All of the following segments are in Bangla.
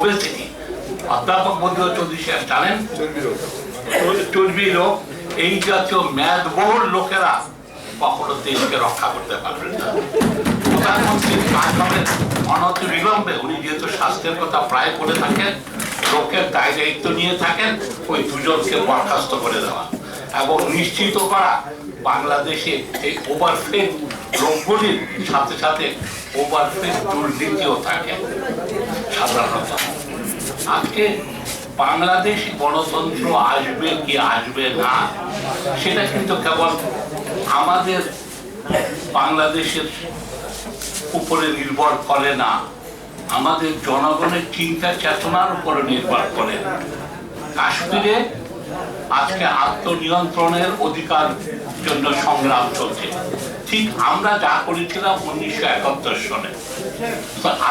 পরিস্থিতি অধ্যাপক বন্ধু চৌধুরী সাহেব জানেন, চর্বি রোগ, এই জাতীয় মেদবহুল লোকেরা কখনো দেশকে রক্ষা করতে পারবেন না। প্রধানমন্ত্রীর কাজ হবে অনত বিলম্বে, উনি যেহেতু স্বাস্থ্যের কথা প্রায় করে থাকেন, লোকের দায় দায়িত্ব নিয়ে থাকেন, ওই দুজনকে বরখাস্ত করে দেওয়া। এবং নিশ্চিত করা, বাংলাদেশে এই ওভারফেড লোকগুলির সাথে সাথে ওভারফেড দুর্নীতিও থাকে সাধারণত আজকে বাংলাদেশ গণতন্ত্র আসবে কি আসবে না, সেটা কিন্তু কেবল আমাদের বাংলাদেশের উপরে নির্ভর করে না, আমাদের জনগণের চিন্তা চেতনার উপরে নির্ভর করে। কাশ্মীরে আজকে আত্মনিয়ন্ত্রণের অধিকার জন্য সংগ্রাম চলছে। ঠিক আমরা যা করেছিলাম উনিশশো একাত্তর সনে।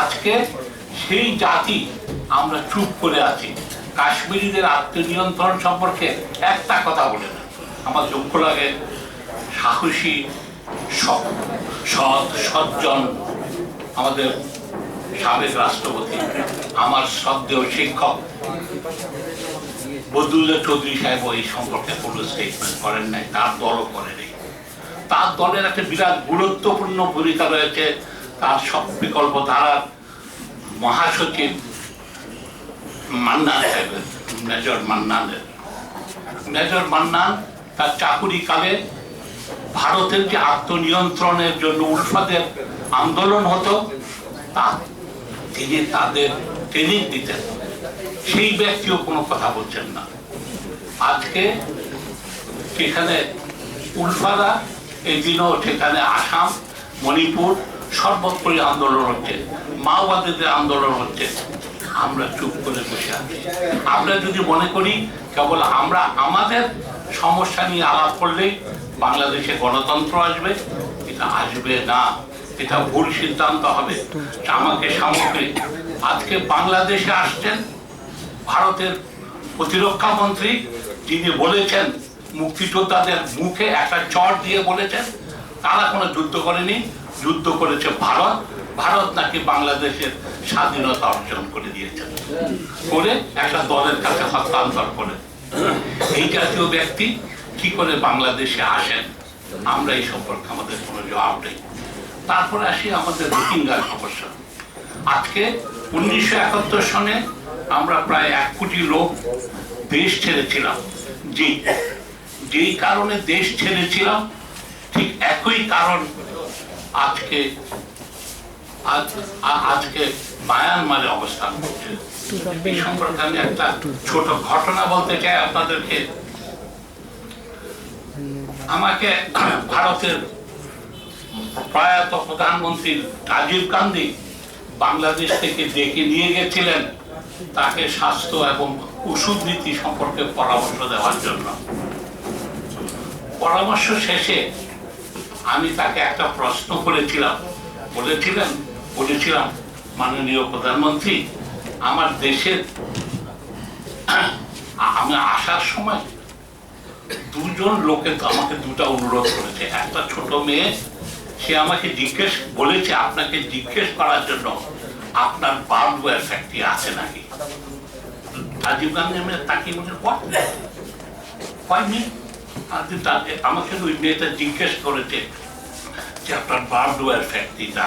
আজকে সেই জাতি আমরা চুপ করে আছি। কাশ্মীরিদের আত্মনিয়ন্ত্রণ সম্পর্কে একটা কথা বলে না। আমার দুঃখ লাগে, সাহসী সৎ, সজ্জন আমাদের সাবেক রাষ্ট্রপতি, আমার শ্রদ্ধেয় শিক্ষক বদুল্লাহ চৌধুরী সাহেব এই সম্পর্কে কোনো স্টেটমেন্ট করেন নাই, তার দলও করে নেই। তার দলের একটা বিরাট গুরুত্বপূর্ণ ভূমিকা রয়েছে, তার সব বিকল্প ধারার মহাসচিব মান্নান সাহেবের, মেজর মান্নানের। মেজর মান্নান তার চাকুরি কালে ভারতের যে আত্মনিয়ন্ত্রণের জন্য উলফাদের আন্দোলন হতো, তা তিনি তাদের ট্রেনিং দিতেন। সেই ব্যক্তিও কোনো কথা বলছেন না। আজকে সেখানে উলফারা এই দিনও সেখানে আসাম, মণিপুর, সর্বত্রই আন্দোলন হচ্ছে। মাওবাদীদের আন্দোলন হচ্ছে। আমরা চুপ করে বসে আছি। আমরা যদি মনে করি, কেবল আমরা আমাদের সমস্যা নিয়ে আলাপ করলেই বাংলাদেশে গণতন্ত্র আসবে, এটা আসবে না। এটা ভুল সিদ্ধান্ত হবে। আমাকে সামগ্রিক আজকে বাংলাদেশে আসছেন ভারতের প্রতিরক্ষা মন্ত্রী যিনি বলেছেন, মুক্তিযোদ্ধাদের মুখে একটা চর দিয়ে বলেছেন, তারা কোনো যুদ্ধ করেনি, যুদ্ধ করেছে ভারত ভারত নাকি বাংলাদেশের স্বাধীনতা অর্জন করে দিয়েছেন করে একটা দলের কাছে হস্তান্তর করে। এই জাতীয় ব্যক্তি কি করে বাংলাদেশে আসেন? আমরা এই সম্পর্কে আমাদের কোনো জবাব নেই। তারপরে আসি আমাদের রোহিঙ্গার সমস্যা। আজকে উনিশশো একাত্তর সনে আমরা প্রায় এক কোটি লোক দেশ ছেড়েছিলাম। যে যেই কারণে দেশ ছেড়েছিলাম, ঠিক একই কারণ আজকে আজকে মায়ানমারে অবস্থান করছে। এই সম্পর্কে আমি একটা ছোট ঘটনা বলতে চাই আপনাদেরকে। আমাকে ভারতের প্রয়াত প্রধানমন্ত্রী রাজীব গান্ধী বাংলাদেশ থেকে ডেকে নিয়ে গেছিলেন। তাকে স্বাস্থ্য এবং ওষুধ নীতি সম্পর্কে পরামর্শ দেওয়ার জন্য। পরামর্শ শেষে আমি তাকে একটা প্রশ্ন করেছিলাম। বলেছিলেন, বলেছিলাম, মাননীয় প্রধানমন্ত্রী, আমার দেশের আমি আসার সময় দুজন লোকে তো আমাকে দুটা অনুরোধ করেছে। একটা ছোট মেয়ে, সে আমাকে জিজ্ঞেস, বলেছে আপনাকে জিজ্ঞেস করার জন্য আপনার বার্ডওয়্যার ফ্যাক্টরি আছে নাকি? রাজীব গান্ধী আমি বলছে আমাকে ওই মেয়েটা জিজ্ঞেস করেছে যে আপনার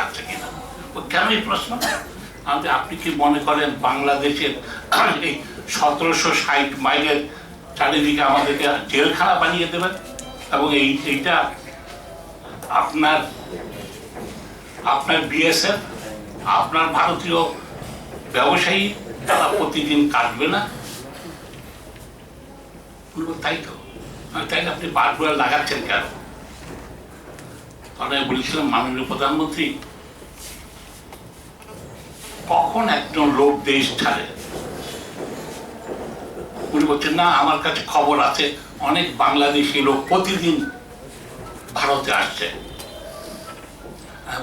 আছে কিনা। কেন এই প্রশ্ন? আমি, আপনি কি মনে করেন বাংলাদেশের এই সতেরোশো ষাট মাইলের চারিদিকে আমাদেরকে জেলখানা বানিয়ে দেবেন? এবং এই, এইটা আপনার আপনার বিএসএফ আপনার ভারতীয় ব্যবসায়ী তারা প্রতিদিন কাটবে না। তাই তো। তাই আপনি বারবার লাগাচ্ছেন কেন? আমি বলেছিলাম মাননীয় প্রধানমন্ত্রী, কখন একজন লোক দেশ ছাড়ে? উনি বলছেন, না, আমার কাছে খবর আছে, অনেক বাংলাদেশি লোক প্রতিদিন ভারতে আসছে।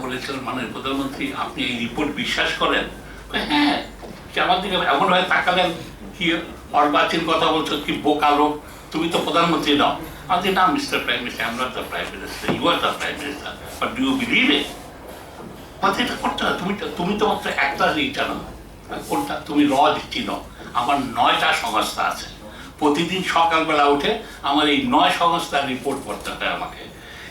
বলেছিলাম মাননীয় প্রধানমন্ত্রী, আপনি এই রিপোর্ট বিশ্বাস করেন? হ্যাঁ আমার দিকে তাকালেন কি অর্বাচীন কথা বলছো, কি বোকা লোক, তুমি তো প্রধানমন্ত্রী নাও। আমি না mister prime minister the prime minister you are the prime minister but do you believe এটা করতে তুমি তুমি তো মাত্র একটা জানো কোনটা? তুমি রজ চিনো আমার নয়টা সংস্থা আছে। প্রতিদিন সকালবেলা উঠে আমার এই নয় সংস্থার রিপোর্ট করতে হয় আমাকে।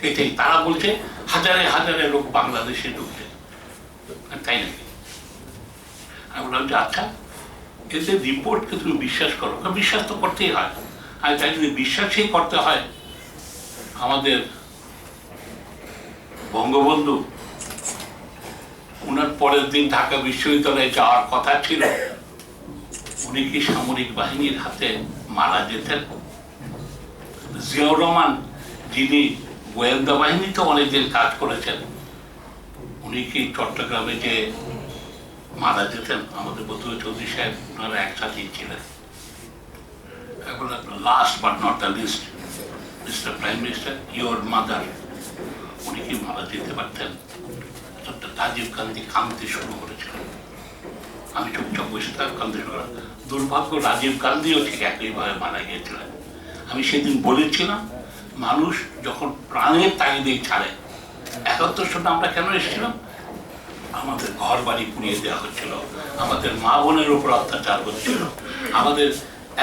এটাই। তারা বলছে হাজারে হাজারে লোক বাংলাদেশে ঢুকছে তাই নাকি? আমি বললাম যে আচ্ছা এদের রিপোর্টকে তুমি বিশ্বাস করো? বিশ্বাস তো করতেই হয়। আর তাই যদি বিশ্বাসই করতে হয়, আমাদের বঙ্গবন্ধু ওনার পরের দিন ঢাকা বিশ্ববিদ্যালয়ে যাওয়ার কথা ছিল। উনি কি সামরিক বাহিনীর হাতে মারা যেতেন? জিয়াউর রহমান, যিনি গোয়েন্দা বাহিনীতে অনেকদিন কাজ করেছেন। উনি কি চট্টগ্রামে যে মারা যেতেন, আমাদের বধু চৌধুরী সাহেব, ওনারা একসাথেই ছিলেন। এখন last but not the least mister prime minister your mother উনি কি মারা যেতে পারতেন? রাজীব গান্ধী কাঁদতে শুরু করেছিলেন। আমি চুপচাপ বসে থাক কাঁদতে শুরু। দুর্ভাগ্য, রাজীব গান্ধীও ঠিক একইভাবে মারা গিয়েছিলেন। আমি সেদিন বলেছিলাম মানুষ যখন প্রাণের তাগিদে ছাড়ে একাত্তর সনে আমরা কেন এসেছিলাম? আমাদের ঘর বাড়ি পুড়িয়ে দেওয়া হচ্ছিল, আমাদের মা বোনের উপর অত্যাচার হচ্ছিল, আমাদের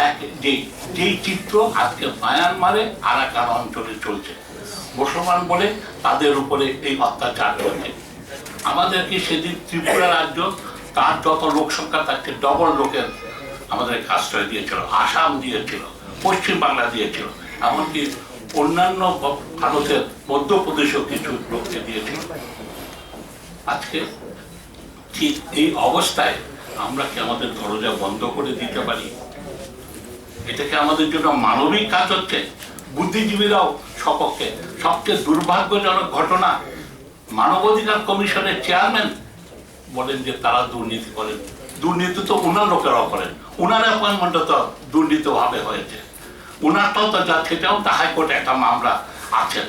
এক যে, যেই চিত্র আজকে মায়ানমারে আরাকান অঞ্চলে চলছে, মুসলমান বলে তাদের উপরে এই অত্যাচার হচ্ছে। আমাদেরকে সেদিন ত্রিপুরা রাজ্য, তার যত লোক সংখ্যা চেয়ে ডবল লোকের আমাদের আশ্রয় দিয়েছিল, আসাম দিয়েছিল, পশ্চিম বাংলা দিয়েছিল, এমনকি অন্যান্য ভারতের মধ্যপ্রদেশেও কিছু লোককে দিয়েছিল আজকে ঠিক এই অবস্থায় আমরা কি আমাদের দরজা বন্ধ করে দিতে পারি? এটা কি আমাদের জন্য মানবিক কাজ হচ্ছে? বুদ্ধিজীবীরাও সপক্ষে সবচেয়ে দুর্ভাগ্যজনক ঘটনা মানবাধিকার কমিশনের চেয়ারম্যান বলেন যে তারা দুর্নীতি করেন। দুর্নীতি তো উনার লোকেরাও করেন। উনার অ্যাপয়েন্টমেন্টও তো দুর্নীতিভাবে হয়েছে। উনারটাও তো সেটাও তো হাইকোর্টে একটা মামলা আছে।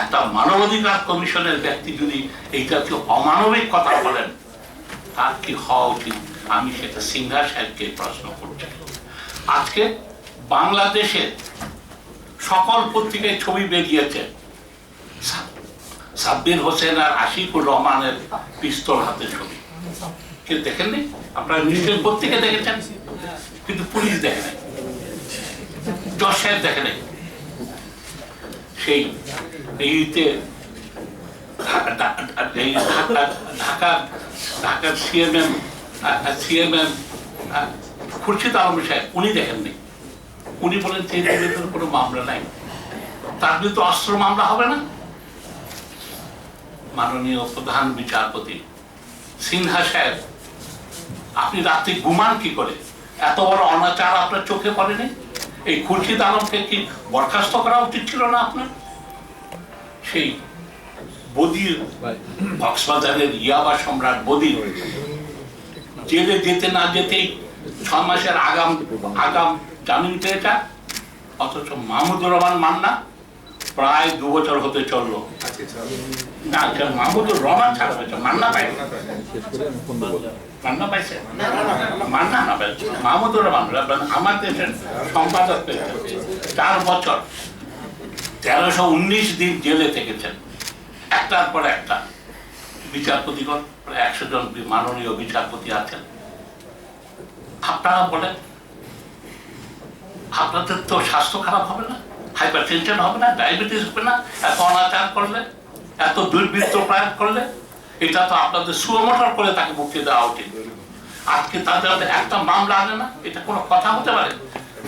একটা মানবাধিকার কমিশনের ব্যক্তি যদি এই জাতীয় অমানবিক কথা বলেন, তার কি হওয়া উচিত? আমি সেটা সিংহা সাহেবকে প্রশ্ন করছি। আজকে বাংলাদেশের সকল পত্রিকায় ছবি বেরিয়েছে। সাব্বির হোসেন আর আশিকুর রহমানের পিস্তল ছবি। দেখেননি? আপনারা নিশ্চয়ই পত্রিকা দেখেছেন? কিন্তু পুলিশ দেখে নাই জজ সাহেব দেখে নাই। সেই এইতে ঢাকা ঢাকা ঢাকার সিএমএম সিএমএম খুরশিদ আলম সাহেব, উনি দেখেননি উনি বলেন কোনো মামলা নাই। তার বিরুদ্ধে অস্ত্র মামলা হবে না? মাননীয় প্রধান বিচারপতি সিনহা সাহেব, আপনি রাত্রি ঘুমান কি করে? এত বড় অনাচার আপনার চোখে পড়েনি এই খুরশিদ আলমকে কি বরখাস্ত করা উচিত ছিল না আপনার? সেই বদির কক্সবাজারের ইয়াবা সম্রাট বদির জেলে যেতে না যেতেই ছ মাসের আগাম আগাম জামিন পেয়েটা অথচ মাহমুদুর রহমান মান্না প্রায় দু বছর হতে চলল। না মাহমুদুর রহমান ছাড়া হয়েছে মান্না পাই মান্না পাইছে? মান্না না, পাইছে মাহমুদুর রহমান আমার দেশের সম্পাদক চার বছর, তেরোশো উনিশ দিন জেলে থেকেছেন। একটার পর একটা বিচারপতিগণ, প্রায় একশো জন মাননীয় বিচারপতি আছেন। আপনারা বলেন, আপনাদের তো স্বাস্থ্য খারাপ হবে না হাইপার টেনশন হবে না, ডায়াবেটিস হবে না, এত অনাচার করলে, এত দুর্বৃত্ত প্রয়োগ করলে, এটা তো আপনাদের সুমোটর করে তাকে মুক্তি দেওয়া উচিত। আজকে তাদের একটা মামলা আনে না, এটা কোনো কথা হতে পারে?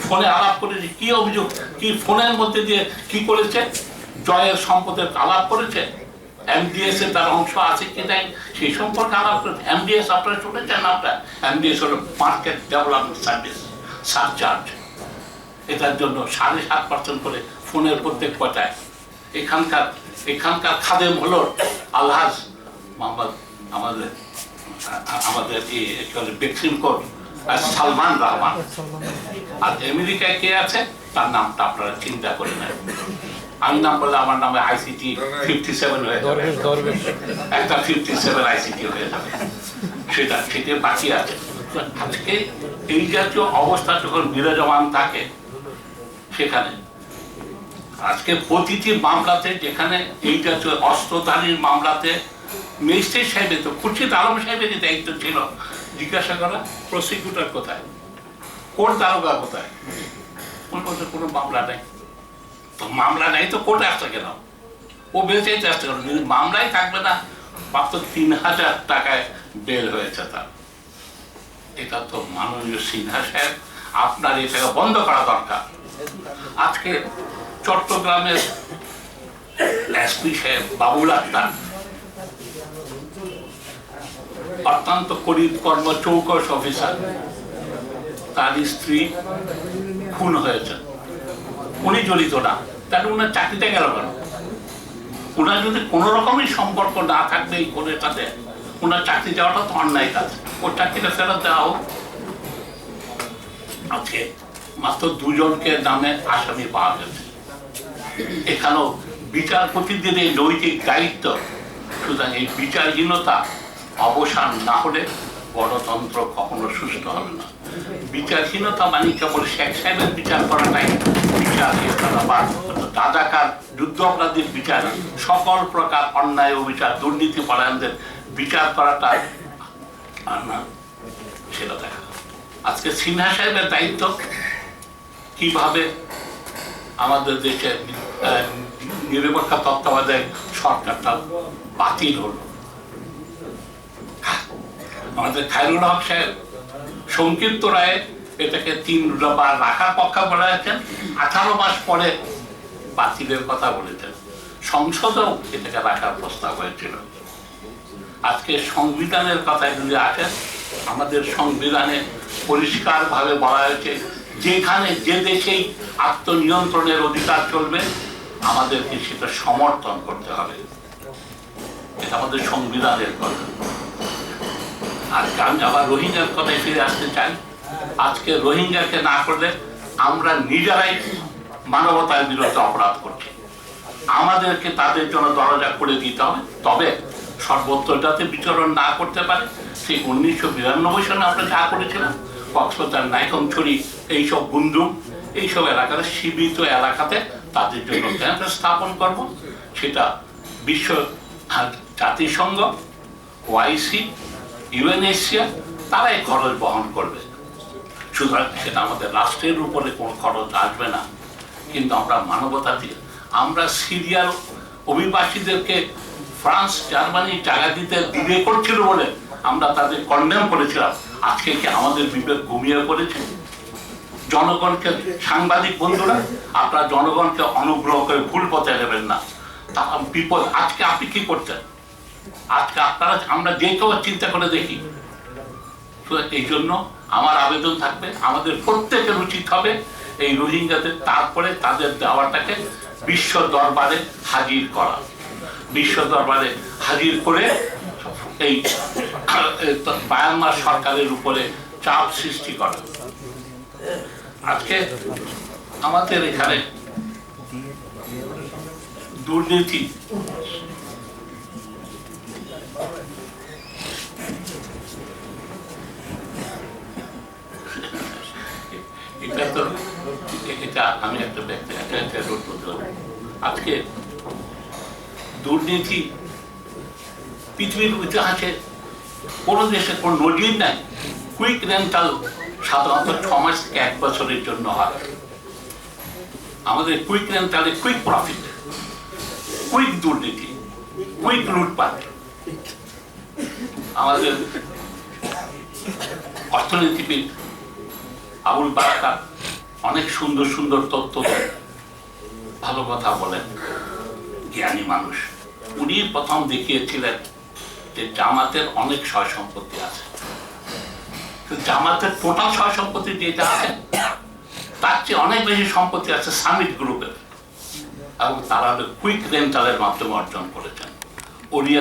ফোনে আলাপ করে যে কি অভিযোগ, কি ফোনের মধ্যে দিয়ে কি করেছে, জয়ের সম্পদের আলাপ করেছে এমডিএস এর তার অংশ আছে কি নাই, সেই সম্পর্কে আলাপ করে এমডিএস আপনারা শুনেছেন আপনার? এমডিএস হলো মার্কেট ডেভেলপমেন্ট সার্ভিস সারচার্জ এটার জন্য সাড়ে সাত পার্সেন্ট করে ফোনের প্রত্যেক কটায়। এখানকার এখানকার খাদেম হলো আলহাজ মোহাম্মদ আমাদের আমাদের কোর সালমান রহমান। আর আমেরিকায় কে আছে? তার নামটা আপনারা চিন্তা করে নেন। আমি নাম বললে আমার নামে আইসিটি ফিফটি সেভেন হয়ে যাবে। একটা ফিফটি সেভেন আইসিটি হয়ে যাবে। সেটা সেটা বাকি আছে। আজকে এই জাতীয় অবস্থা যখন বিরাজমান থাকে সেখানে আজকে প্রতিটি মামলাতে যেখানে এই জাতীয় অস্ত্রধারীর মামলাতে ম্যাজিস্ট্রেট সাহেবের তো, খুরশিদ আলম সাহেবেরই দায়িত্ব ছিল জিজ্ঞাসা করা প্রসিকিউটর কোথায়? কোর্ট দারোগা কোথায়? বলছে কোনো মামলা নেই। তো মামলা নেই তো কোর্টে আসছে কেন? ও বেঁচে আসছে কেন? যদি মামলাই থাকবে না, মাত্র তিন হাজার টাকায় বেল হয়েছে তার। এটা তো মাননীয় সিনহা সাহেব, আপনার এটাকে বন্ধ করা দরকার। আজকে চট্টগ্রামের এসপি সাহেব বাবুল আক্তার অত্যন্ত করিব কর্ম চৌকস অফিসার। তার স্ত্রী খুন হয়েছে। উনি জড়িত না। তাহলে উনার চাকরিতে গেল কেন? উনার যদি কোনো রকমই সম্পর্ক না থাকবে এই কোনের সাথে উনার চাকরি যাওয়াটা তো অন্যায় কাজ। ওর চাকরিটা ফেরত দেওয়া হোক। আজকে মাত্র দুজনকে নামে আসামি পাওয়া গেছে। এখানেও বিচারপতিদের এই নৈতিক দায়িত্ব। সুতরাং এই বিচারহীনতা অবসান না হলে গণতন্ত্র কখনো সুস্থ হবে না। বিচারহীনতা মানে কেবল শেখ সাহেবের বিচার করাটাই। বিচার করা বা রাজাকার যুদ্ধ অপরাধীর বিচার, সকল প্রকার অন্যায় ও বিচার, দুর্নীতি পরায়ণদের বিচার করাটা না, সেটা দেখা। আজকে সিনহা সাহেবের দায়িত্ব, কীভাবে আমাদের দেশে নিরপেক্ষ তত্ত্বাবধায়ক সরকারটা বাতিল হলো। আমাদের খায়রুল হক সাহেব। সংক্ষিপ্ত রায়ে এটাকে তিন বার রাখার পক্ষে বলেছেন, আঠারো মাস পরে বাতিলের কথা বলেছেন। সংসদেও এটাকে রাখার প্রস্তাব হয়েছিল। আজকে সংবিধানের কথায় যদি আসেন, আমাদের সংবিধানে পরিষ্কারভাবে বলা হয়েছে, যেখানে যে দেশেই আত্মনিয়ন্ত্রণের অধিকার চলবে, আমাদেরকে সেটা সমর্থন করতে হবে। এটা আমাদের সংবিধানের কথা। আজকে আমি আবার রোহিঙ্গার কথায় ফিরে আসতে চাই। আজকে রোহিঙ্গাকে না করলে আমরা নিজেরাই মানবতার বিরুদ্ধে অপরাধ করছি আমাদেরকে তাদের জন্য দরজা করে দিতে হবে। তবে সর্বত্র যাতে বিচরণ না করতে পারে, সেই উনিশশো বিরানব্বই সালে আমরা যা করেছিলাম, কক্সবাজার নাইকমছড়ি এইসব বুন্দুম এইসব এলাকাতে সীমিত এলাকাতে তাদের জন্য ক্যাম্প স্থাপন করব। সেটা বিশ্ব জাতিসংঘ ওআইসি ইউএনএসিয়া তারাই খরচ বহন করবে। সুতরাং সেটা আমাদের রাষ্ট্রের উপরে কোনো খরচ আসবে না। কিন্তু আমরা মানবতা দিয়ে, আমরা সিরিয়ার অভিবাসীদেরকে ফ্রান্স, জার্মানি টাকা দিতে দিবে করছিল বলে আমরা তাদের কন্ডেম করেছিলাম। আজকে কি আমাদের বিবেক ঘুমিয়ে পড়েছে? জনগণকে সাংবাদিক বন্ধুরা, আপনারা জনগণকে অনুগ্রহ করে ভুল পথে নেবেন না। তা বিপদ, আজকে আপনি কি করতেন? আজকে আপনারা আমরা যে কেউ চিন্তা করে দেখি। এই জন্য আমার আবেদন থাকবে, আমাদের প্রত্যেকের উচিত হবে এই রোহিঙ্গাদের তারপরে তাদের দেওয়াটাকে বিশ্ব দরবারে হাজির করা। বিশ্ব দরবারে হাজির করে এই বায়ানমার সরকারের উপরে চাপ সৃষ্টি করা। আজকে আমাদের এখানে দুর্নীতি এটা তো, এটা আমি একটা ব্যক্তি, একটা একটা রোড করতে। আজকে দুর্নীতি পৃথিবীর ইতিহাসে কোনো দেশে নজির নাই। কুইক রেন্টাল সাধারণত ছ মাস থেকে এক বছরের জন্য হয়। আমাদের কুইক রেন্টালে কুইক প্রফিট কুইক দুর্নীতি কুইক লুটপাট। আমাদের অর্থনীতিবিদ আবুল বারাকাত অনেক সুন্দর সুন্দর তথ্য ভালো কথা বলেন, জ্ঞানী মানুষ। উনি প্রথম দেখিয়েছিলেন যে জামাতের অনেক সয় সম্পত্তি আছে। জামাতের টোটাল সয় সম্পত্তি যেটা আছে, তার চেয়ে অনেক বেশি সম্পত্তি আছে সামিট গ্রুপের। এবং তারা কুইক রেন্টালের মাধ্যমে অর্জন করেছেন। ওরিয়া